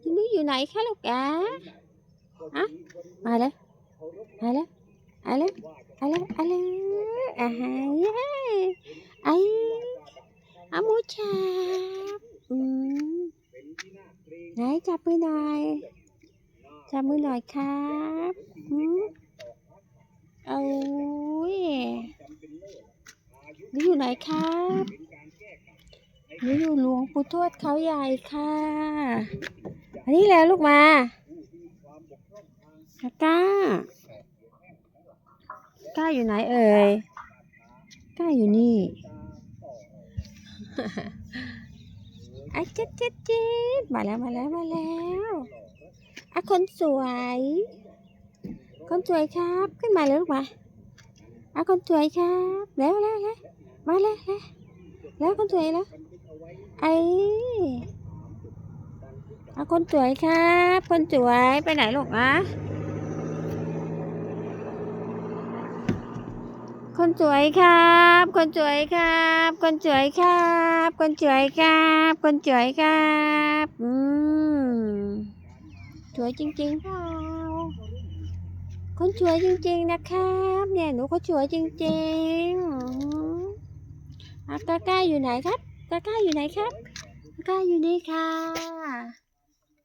ทีนี้อยู่ไหนคะลูกอะอะมาเลยมาเลยมาเลยมาเลยมาเลยอ่าฮะเย้ไอ้อามูชาบอืมไหนจับมือหน่อยจับมือหน่อยครับอืมเอายนี่อยู่ไหนครับ นี่อยู่หลวงปู่ทวดเขาใหญ่ค่ะอันนี้แหละลูกมาก้า ก้าอยู่ไหนเอ่ย ก้าอยู่นี่ไอ้เจ๊ดเจ๊ดเจ๊ดมาแล้วมาแล้วมาแล้วอะคนสวย คนสวยครับ ขึ้นมาเลยลูกมาอะคนสวยครับ แล้วแล้วแล้วมาแล้วแล้ว แล้วคนสวยแล้วไอ้อะคนสวยครับ คนสวยไปไหนลูกอะคนสวยครับ คนสวยครับ คนสวยครับ คนสวยครับ คนสวยครับอืมสวยจริงๆเปล่าคนสวยจริง ๆ นะครับ เนี่ยหนูก็สวยจริงๆอืม กาก้าอยู่ไหนครับกาก้าอยู่ไหนครับกาก้าอยู่นี่ค่ะ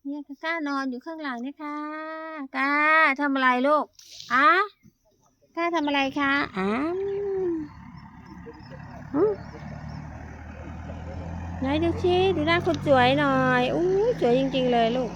เนี่ยกาก้านอนอยู่ข้างหลังนี่ค่ะกาทำอะไรลูกอะก้าทำอะไรคะอ้าวอืมไหนดูชิดูหน้าคนสวยหน่อยอู้สวยจริง ๆ เลยลูก